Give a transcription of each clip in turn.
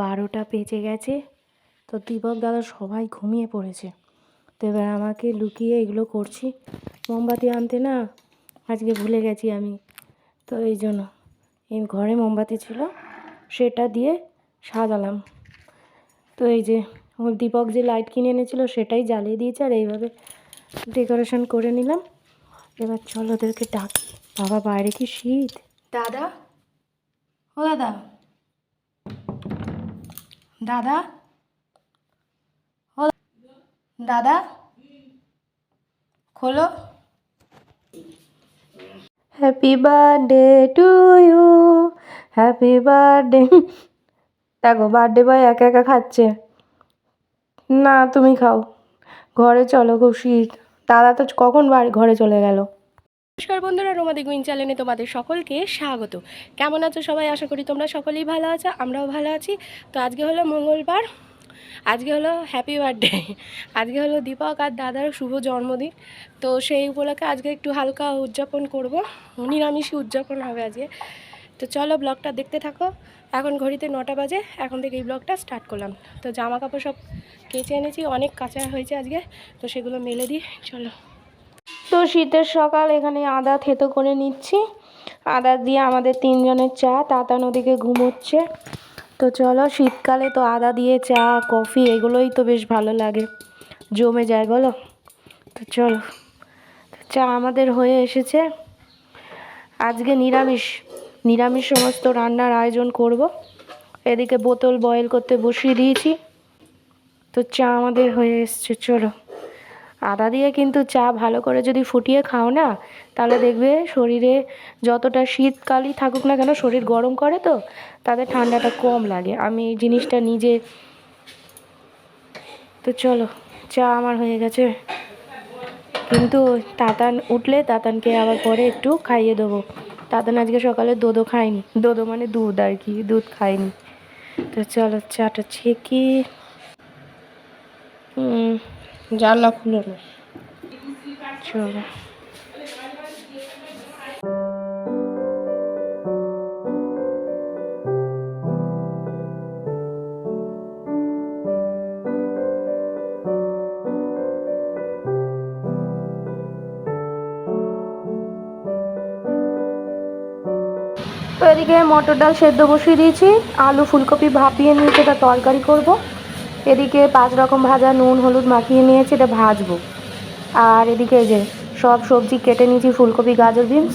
বারোটা বেজে গেছে। তো দীপক দাদা সবাই ঘুমিয়ে পড়েছে। তো এবার আমাকে লুকিয়ে এগুলো করছি। মোমবাতি আনতে না, আজকে ভুলে গেছি আমি। তো এই জন্য, এই ঘরে মোমবাতি ছিল, সেটা দিয়ে সাজালাম। তো এই যে দীপক যে লাইট কিনে এনেছিল, সেটাই জ্বালিয়ে দিয়েছে আর এইভাবে ডেকোরেশন করে নিলাম। এবার চলো ওদেরকে ডাকি। বাবা, বাইরে কি শীত? দাদা? ও দাদা? দাদা? ও দাদা? খোলো। Happy birthday to you happy birthday দেখো বার্থডে বয় একা একা খাচ্ছে। না, তুমি খাও। ঘরে চলো খুব শীত দাদা তো কখন বাড়ি ঘরে চলে গেল? নমস্কার বন্ধুরা রোমাদি গুইন চ্যানেলে তোমাদের সকলকে স্বাগত। কেমন আছো সবাই? আশা করি তোমরা সকলেই ভালো আছো, আমরাও ভালো আছি। তো আজকে হলো মঙ্গলবার, আজকে হলো হ্যাপি বার্থডে আজকে হলো দীপক আর দাদার শুভ জন্মদিন। তো সেই উপলক্ষে আজকে একটু হালকা উদযাপন করব, নিরামিষই উদযাপন হবে আজকে। তো চলো ব্লগটা দেখতে থাকো। এখন ঘড়িতে নটা বাজে, এখন থেকে এই ব্লগটা স্টার্ট করলাম। তো জামা কাপড় সব কেচে এনেছি, অনেক কাঁচা হয়েছে আজকে, তো সেগুলো মেলে দিই, চলো। তো শীতের সকাল, এখানে আদা থেতো করে নিচ্ছি। আদা দিয়ে আমাদের তিনজনের চা তাতা নদীকে ঘুমোচ্ছে। তো চলো, শীতকালে তো আদা দিয়ে চা, কফি, এগুলোই তো বেশ ভালো লাগে। জমে যায়, বলো? তো চলো। চা আমাদের হয়ে এসেছে। আজকে নিরামিষ। নিরামিষ সমস্ত রান্নার আয়োজন করব। এদিকে বোতল বয়েল করতে বসিয়ে দিয়েছি। তো চা আমাদের হয়ে এসছে, চলো। আদা দিয়ে কিন্তু চা ভালো করে যদি ফুটিয়ে খাও না, তাহলে দেখবে শরীরে যতটা শীতকালই থাকুক না কেন, শরীর গরম করে তো, তাদের ঠান্ডাটা কম লাগে। আমি এই জিনিসটা নিজে তো চলো, চা আমার হয়ে গেছে। কিন্তু তাতান উঠলে তাতানকে আবার পরে একটু খাইয়ে দেবো। তাতান আজকে সকালে দোদো খায়নি। দোদো মানে দুধ আর কি, দুধ খায়নি। তো চলো, চাটা ছেঁকি। হুম। জানলা খুলো না। চলো। তো এদিকে মটর ডাল সেদ্ধ বসিয়ে দিয়েছি। আলু ফুলকপি ভাপিয়ে নিয়েছি এটা তরকারি করব। এদিকে পাঁচ রকম ভাজা নুন, হলুদ মাখিয়ে নিয়েছি, এটা ভাজবো। আর এদিকে যে সব সবজি কেটে নিয়েছি, ফুলকপি, গাজর, বিনস।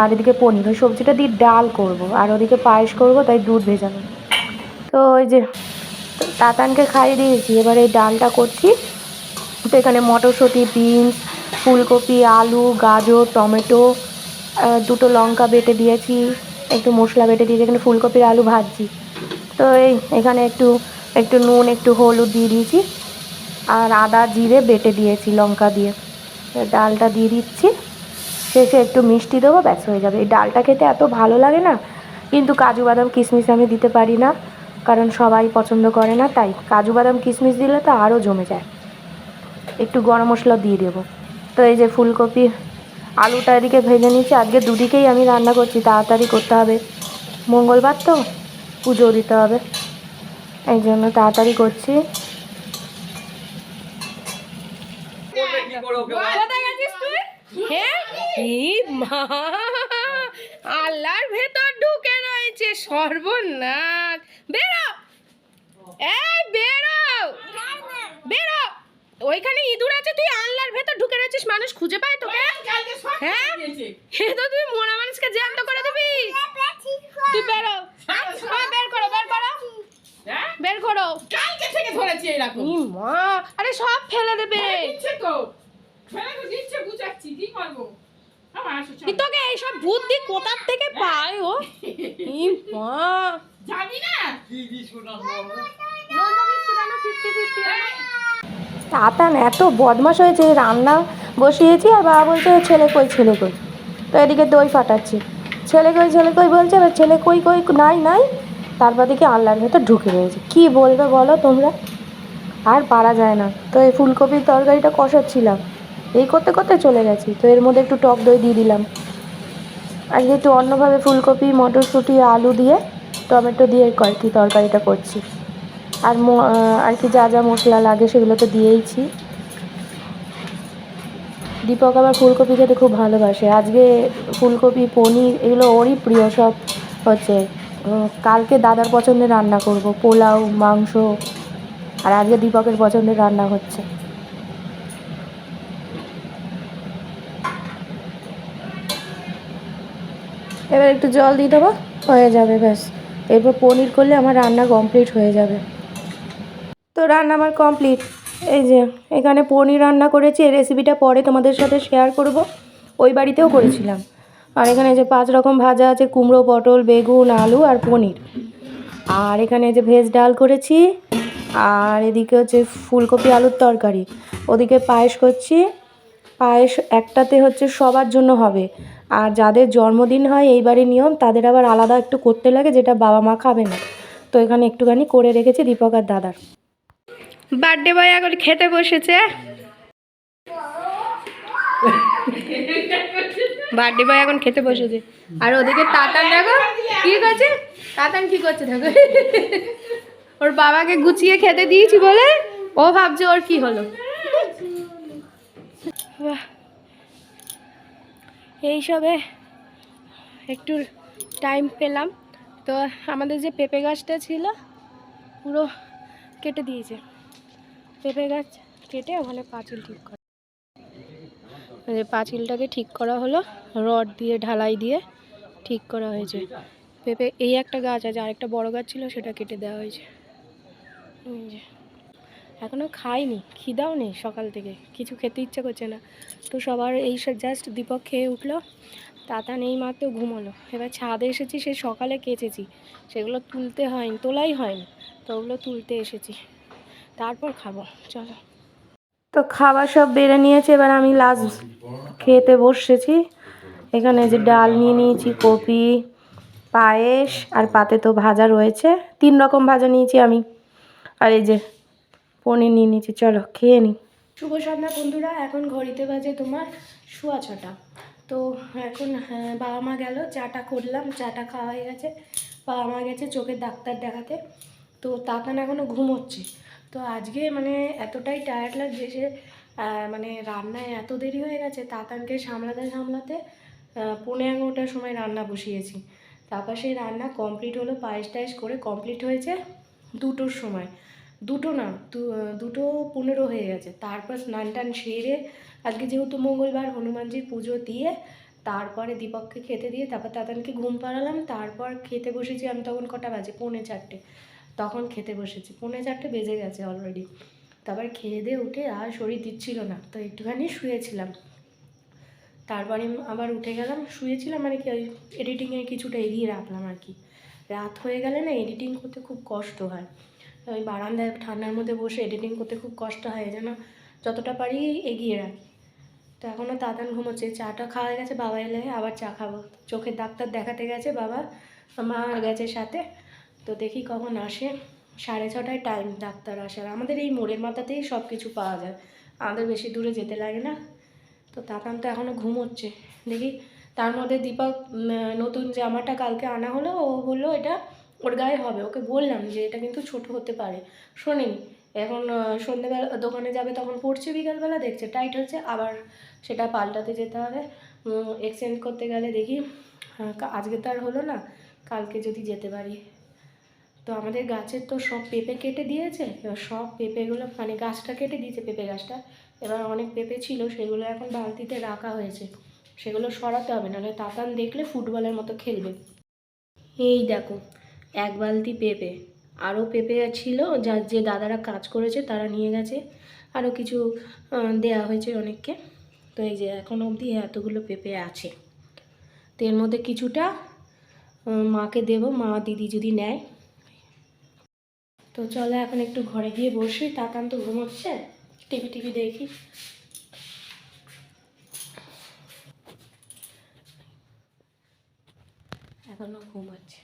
আর এদিকে পনির, ওই সবজিটা দিয়ে ডাল করব। আর ওদিকে পায়েস করব, তাই দুধ ভেজানো। তো ওই যে তাতানকে খাইয়ে দিয়েছি, এবার এই ডালটা করছি। তো এখানে মটরশুঁটি, বিনস, ফুলকপি, আলু, গাজর, টমেটো দুটো লঙ্কা বেটে দিয়েছি, একটু মশলা বেটে দিয়েছি, এখানে ফুলকপির আলু ভাজছি। তো এই এখানে একটু একটু নুন, একটু হলুদ দিয়ে দিয়েছি। আর আদা, জিরে বেটে দিয়েছি, লঙ্কা দিয়ে। ডালটা দিয়ে দিচ্ছি। শেষে একটু মিষ্টি দেবো, ব্যাস হয়ে যাবে। এই ডালটা খেতে এত ভালো লাগে না, কিন্তু কাজু বাদাম, কিশমিশ আমি দিতে পারি না, কারণ সবাই পছন্দ করে না, তাই কাজু বাদাম, কিশমিশ দিলে তো আরও জমে যায়। একটু গরম মশলা দিয়ে দেবো। তো এই যে ফুলকপি, আলুটা এদিকে ভেজে নিচ্ছি আজকে দুদিকেই আমি রান্না করছি, তাড়াতাড়ি করতে হবে। মঙ্গলবার তো পুজো দিতে হবে। এই জন্য তাড়াতাড়ি করছি। কোথায় গেছিস তুই? হ্যাঁ? এই মা আল্লাহর ভেতর ঢুকে রয়েছে সর্বনাশ। বেরো! এই বেরো! বেরো! ওইখানে ইঁদুর আছে তুই আল্লাহর ভেতর ঢুকে রয়েছিস মানুষ খুঁজে পায় তোকে? হ্যাঁ? এ তো তুই মরা মানুষকে জ্যান্ত করে দিবি। তুই বেরো। হ্যাঁ বের করো বের। বের করো। কালকে থেকে ধরেছি এরকম ই মা আরে সব ফেলে দেবে। দিচ্ছে তো। ফেলে তো দিচ্ছে বুঝাচ্ছি কি করব? তোকে এইসব বুদ্ধি কোথার থেকে পায় ও? মা। যাবি না। তাতান এত বদমাশ হয়েছে এই রান্না বসিয়েছি আর বাবা বলছে ছেলে কই ছেলে কই? তো এদিকে দই ফাটাচ্ছি। ছেলে কই ছেলে কই বলছে ছেলে কই কই নাই নাই। তারপর দেখি আল্লাহর ভেতর ঢুকে রয়েছে কি বলবে বলো তোমরা? আর পারা যায় না। তো এই ফুলকপির তরকারিটা কষাচ্ছিলাম। এই করতে করতে চলে গেছি। তো এর মধ্যে একটু টক দই দিয়ে দিলাম। আজকে একটু অন্যভাবে ফুলকপি, মটরশুঁটি, আলু দিয়ে, টমেটো দিয়ে আর কি তরকারিটা করছি। আর আর কি যা যা মশলা লাগে সেগুলো তো দিয়েইছি। দীপক আবার ফুলকপি খেতে খুব ভালোবাসে। আজকে ফুলকপি, পনির, এগুলো ওরই প্রিয় সব হচ্ছে। কালকে দাদার পছন্দের রান্না করব, পোলাও, মাংস, আর আজকে দীপকের পছন্দের রান্না হচ্ছে। এবার একটু জল দিয়ে দেবো, হয়ে যাবে, ব্যাস। এরপর পনির করলে আমার রান্না কমপ্লিট হয়ে যাবে। তো রান্না আমার কমপ্লিট এই যে, এখানে পনির রান্না করেছি, এই রেসিপিটা পরে তোমাদের সাথে শেয়ার করব। ওই বাড়িতেও করেছিলাম। আর এখানে যে পাঁচ রকম ভাজা আছে কুমড়ো পটল বেগুন আলু আর পনির। আর এখানে যে ভেজ ডাল করেছি আর এদিকে হচ্ছে ফুলকপি আলুর তরকারি। ওদিকে পায়েস করছি। পায়েস একটাতে হচ্ছে সবার জন্য হবে। আর যাদের জন্মদিন হয় এইবারে নিয়ম তাদের আবার আলাদা একটু করতে লাগে যেটা বাবা মা খাবে না। তো এখানে একটুখানি করে রেখেছি দীপক আর দাদার। বার্থডে বয় এখন খেতে বসেছে। বার্থডে বয় এখন খেতে বসেছে। আর ওদিকে তাতান দেখো, কি করছে? তাতান কি করছে দেখো? ওর বাবাকে গুছিয়ে খেতে দিয়েছি বলে ও ভাবছে ওর কি হলো। বাহ। এইসবে একটু টাইম পেলাম। তো আমাদের যে পেঁপে গাছটা ছিল, পুরো কেটে দিয়েছে। পেঁপে গাছ কেটে ওখানে পাঁচিল ঠিক করা। এই যে পাঁচিলটাকে ঠিক করা হলো, রড দিয়ে, ঢালাই দিয়ে ঠিক করা হয়েছে। পেঁপে, এই একটা গাছ আছে, আরেকটা বড় গাছ ছিল, সেটা কেটে দেওয়া হয়েছে। এখনও খাইনি, খিদাও নেই সকাল থেকে, কিছু খেতে ইচ্ছে করছে না। তো সবার এই সব জাস্ট দীপক খেয়ে উঠল, তাতা নেই মাত্র, ঘুমোলো। এবার ছাদে এসেছি, সে সকালে কেচেছি। সেগুলো তুলতে হয়নি, তোলাই হয়নি, তো ওগুলো তুলতে এসেছি। তারপর খাব, চলো। তো খাবার সব বেড়ে নিয়েছে এবার আমি লাস্ট খেতে বসেছি। এখানে যে ডাল নিয়ে নিয়েছি কপি পায়েস আর পাতে তো ভাজা রয়েছে। তিন রকম ভাজা নিয়েছি আমি। আর এই যে পনির নিয়ে নিয়েছি চলো খেয়ে নিই শুভ সন্ধ্যা বন্ধুরা এখন ঘড়িতে বাজে তোমার শোয়া ছটা। তো এখন হ্যাঁ, বাবা মা গেল চাটা করলাম চাটা খাওয়া হয়ে গেছে। বাবা মা গেছে চোখের ডাক্তার দেখাতে। তো তাতান এখনও ঘুমোচ্ছে। তো আজকে মানে এতটাই টায়ার্ড লাগছে সে মানে রান্নায় এত দেরি হয়ে গেছে তাতানকে সামলাতে সামলাতে আহ, পৌনে এগারোটার সময় রান্না বসিয়েছি। তারপর সেই রান্না কমপ্লিট হলো পায়েস টায়েস করে কমপ্লিট হয়েছে দুটোর সময়। দুটো না দুটো পনেরো হয়ে গেছে। তারপর স্নান টান সেরে আজকে যেহেতু মঙ্গলবার হনুমানজির পুজো দিয়ে তারপরে দীপককে খেতে দিয়ে তারপর তাতানকে ঘুম পাড়ালাম। তারপর খেতে বসেছি আমি তখন কটা বাজে? পৌনে চারটে। তখন খেতে বসেছি। পৌনে চারটে বেজে গেছে অলরেডি তারপর খেয়ে দিয়ে উঠে আর শরীর দিচ্ছিল না। তো একটুখানি শুয়েছিলাম। তারপরে আবার উঠে গেলাম, শুয়েছিলাম মানে কি ওই এডিটিংয়ের কিছুটা এগিয়ে রাখলাম আর কি। রাত হয়ে গেলে না এডিটিং করতে খুব কষ্ট হয়। ওই বারান্দায় ঠান্ডার মধ্যে বসে এডিটিং করতে খুব কষ্ট হয়, যেন যতটা পারি এগিয়ে রাখি। তো এখনও তাতান ঘুমোচ্ছে, চাটা খাওয়া গেছে, বাবা এলে আবার চা খাব। চোখের ডাক্তার দেখাতে গেছে, বাবা মা গেছে সাথে। তো দেখি কখন আসে। সাড়ে ছটায় টাইম ডাক্তার আসার আমাদের এই মোড়ের মাথাতেই সব কিছু পাওয়া যায়। আমাদের বেশি দূরে যেতে লাগে না। তো তাতান তো এখনও ঘুমোচ্ছে। দেখি তার মধ্যে দীপক নতুন জামাটা কালকে আনা হলো। ও বলল এটা ওর গায়ে হবে। ওকে বললাম যে এটা কিন্তু ছোট হতে পারে। শোনেনি। এখন আহ, সন্ধেবেলা দোকানে যাবে তখন পড়ছে বিকালবেলা দেখছে। টাইট হচ্ছে আবার সেটা পাল্টাতে যেতে হবে। এক্সচেঞ্জ করতে গেলে দেখি আজকে তো আর হলো না। কালকে যদি যেতে পারি। তো আমাদের গাছের তো সব পেঁপে কেটে দিয়েছে, এবার সব পেঁপেগুলো মানে গাছটা কেটে দিয়েছে পেঁপে গাছটা, এবার অনেক পেঁপে ছিল সেগুলো এখন বালতিতে রাখা হয়েছে, সেগুলো সরাতে হবে, নাহলে তাতান দেখলে ফুটবলের মতো খেলবে। এই দেখো, এক বালতি পেঁপে, আরও পেঁপে ছিল যা যে দাদারা কাজ করেছে তারা নিয়ে গেছে, আরও কিছু দেয়া হয়েছে অনেককে, তো এই যে এখন অবধি এতগুলো পেঁপে আছে। তো এর মধ্যে কিছুটা মাকে দেবো, মা দিদি যদি নেয় তো চলো এখন একটু ঘরে গিয়ে বসি। তাতান তো ঘুমোচ্ছে টিভি টিভি দেখি। এখনও ঘুমাচ্ছে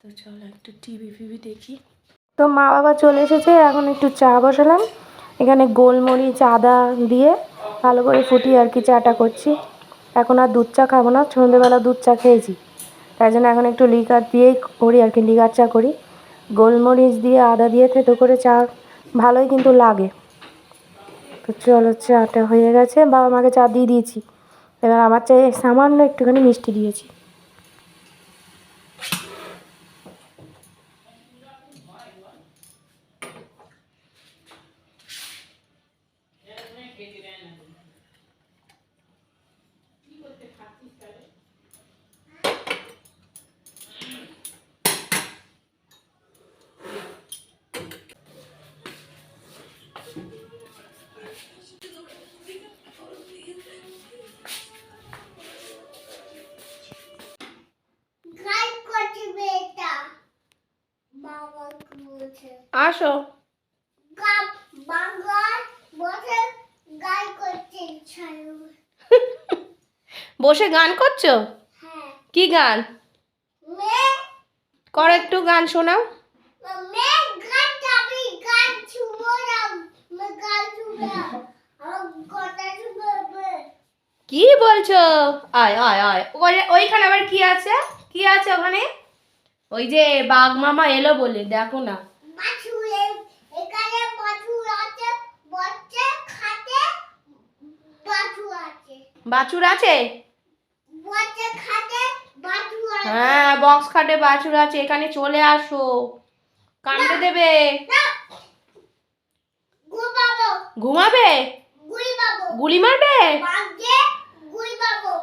তো চলো একটু টিভি, ফিভি দেখি। তো মা বাবা চলে এসেছে, এখন একটু চা বসালাম। এখানে গোলমরিচ, আদা দিয়ে ভালো করে ফুটিয়ে আর কি চাটা করছি। এখন আর দুধ চা খাব না সন্ধ্যেবেলা দুধ চা খেয়েছি। তাই জন্য এখন একটু লিকার দিয়েই করি, আর কি লিকার চা করি। গোলমরিচ দিয়ে আদা দিয়ে থেতো করে চা, ভালোই কিন্তু লাগে। তো চলো চাটা হয়ে গেছে, বাবা মাকে চা দিয়ে দিয়েছি। এবার আমার চায়ে সামান্য একটুখানি মিষ্টি দিয়েছি। আসো। বসে গান করছে হ্যাঁ। কি গান? মে করো একটু গান শোনাও। কি বলছো? আয় আয় আয়। ওই- ওইখানে আবার কি আছে? কি আছে ওখানে? ওই যে বাঘ মামা এলো বলে দেখো না। বাছুর আছে? হ্যাঁ বক্স খাটে বাছুর আছে এখানে চলে আসো। কানতে দেবে? ঘুমাবে। গুলি মারবে।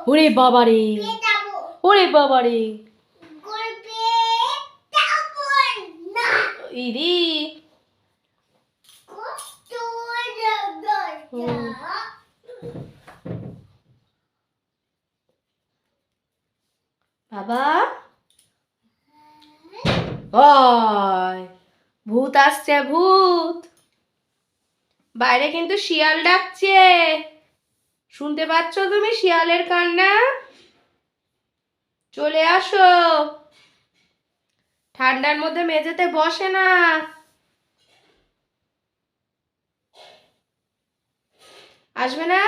ওরে বাবারে। ওরে বাবারে। বাবা। ভূত আসছে, ভূত। বাইরে কিন্তু শিয়াল ডাকছে। শুনতে পাচ্ছ তুমি শিয়ালের কান্না? চলে আসো। ঠান্ডার মধ্যে মেঝেতে বসে না। আসবে না?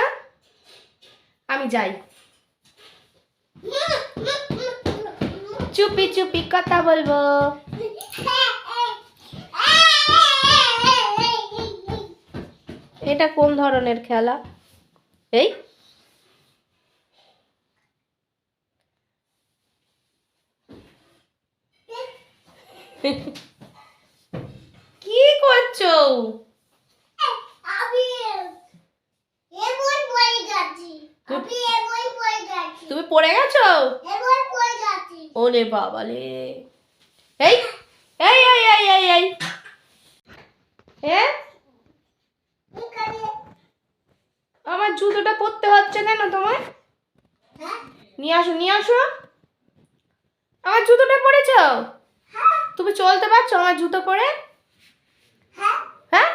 আমি যাই। চুপি চুপি কথা বলব। এটা কোন ধরনের খেলা? এই? কি করছ? তুমি পড়ে গেছো। গেছি? ওলে বাবালে। এই এই এই এই এই এই। আমার জুতোটা পরতে হচ্ছে কেন তোমার হ্যাঁ? নিয়ে আসো নিয়ে আসো। আমার জুতোটা পরেছ? তুমি চলতে পারছ আমার জুতো পরে? হ্যাঁ। হ্যাঁ?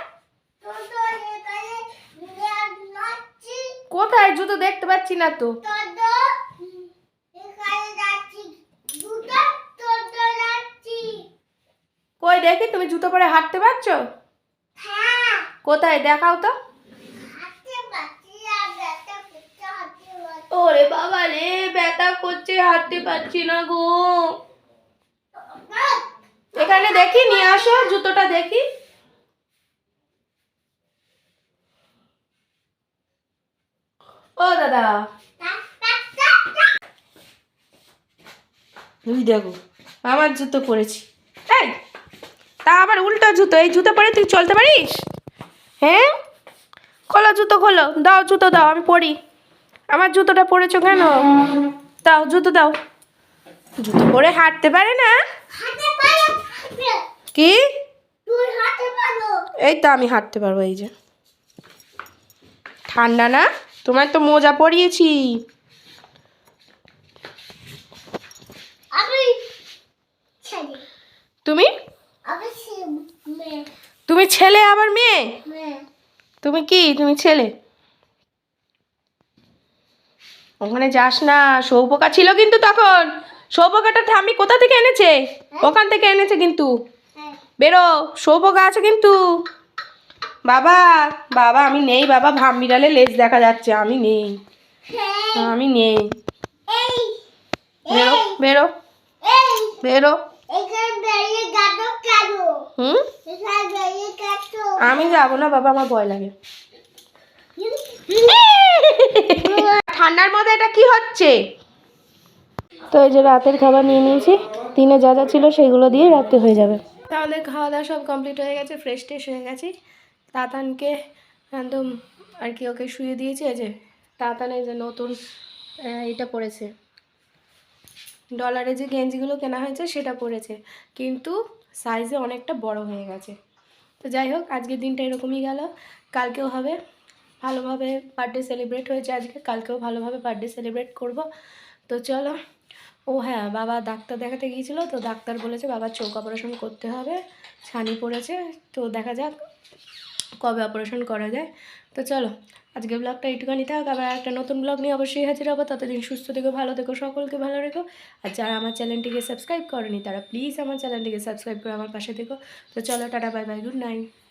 কোথায়? জুতো দেখতে পাচ্ছি না তো। কই দেখি তুমি জুতো পরে হাঁটতে পারছ? হ্যাঁ। কোথায়? দেখাও তো। ওরে বাবা রে ব্যথা করছে হাঁটতে পারছি না গো। এখানে দেখি, নিয়ে আসো, জুতোটা দেখি। ও, দাদা। তুমি দেখো, আমার জুতো পরেছি। এই, তা আবার উল্টো জুতো, এই জুতো পরে তুই চলতে পারিস? হ্যাঁ? খোলো জুতো, খোলো। দাও জুতো, দাও, আমি পরি। আমার জুতোটা পরেছো কেন? দাও, জুতো দাও। জুতো পরে হাঁটতে পারে না? কি? এই তো আমি হাঁটতে পারব এই যে। ঠান্ডা না? তোমার তো মোজা পরিয়েছি তুমি? তুমি ছেলে আবার মেয়ে? মেয়ে। তুমি কি? তুমি ছেলে? ওখানে যাস না সৌপোকা ছিল কিন্তু তখন। সৌপোকাটা ঠাম্মি কোথা থেকে এনেছে? ওখান থেকে এনেছে কিন্তু। হ্যাঁ। বেরো সৌপোকা আছে কিন্তু। বাবা বাবা আমি নেই বাবা ভাম বিড়ালে লেজ দেখা যাচ্ছে আমি নেই। হ্যাঁ। আমি নেই। বেরো বেরো। বেরো। হুম? আমি যাব না বাবা আমার ভয় লাগে। ঠান্ডার মধ্যে এটা কি হচ্ছে? তো এই যে রাতের খাবার নিয়ে নিয়েছি। দিনে যা যা ছিল সেগুলো দিয়ে রাত্রে হয়ে যাবে। তাহলে খাওয়া দাওয়া সব কমপ্লিট হয়ে গেছে ফ্রেশ ট্রেশ হয়ে গেছি। তাতানকে একদম আর কি ওকে শুয়ে দিয়েছি, এই যে তাতানে যে নতুন এটা পড়েছে। ডলারে যে গেঞ্জিগুলো কেনা হয়েছে সেটা পড়েছে। কিন্তু সাইজে অনেকটা বড় হয়ে গেছে। তো যাই হোক, আজকের দিনটা এরকমই গেল। কালকেও হবে ভালোভাবে বার্থডে সেলিব্রেট হয়েছে আজকে। কালকেও ভালোভাবে বার্থডে সেলিব্রেট করব। তো চলো ও হ্যাঁ বাবা ডাক্তার দেখাতে গিয়েছিল, তো ডাক্তার বলেছে বাবার চোখ অপারেশন করতে হবে, ছানি পড়েছে, তো দেখা যাক কবে অপারেশন করা যায়। তো চলো আজকে ব্লগটা এইটুখানি থাক, আবার একটা নতুন ব্লগ নিয়ে অবশ্যই হাজির হব। ততদিন সুস্থ থেকো, ভালো থেকো, সকলকে ভালো রেখো। আর যারা আমার চ্যানেলটিকে সাবস্ক্রাইব করেনি, তারা প্লিজ আমার চ্যানেলটিকে সাবস্ক্রাইব করে আমার পাশে থেকো। তো চলো, tata bye bye good night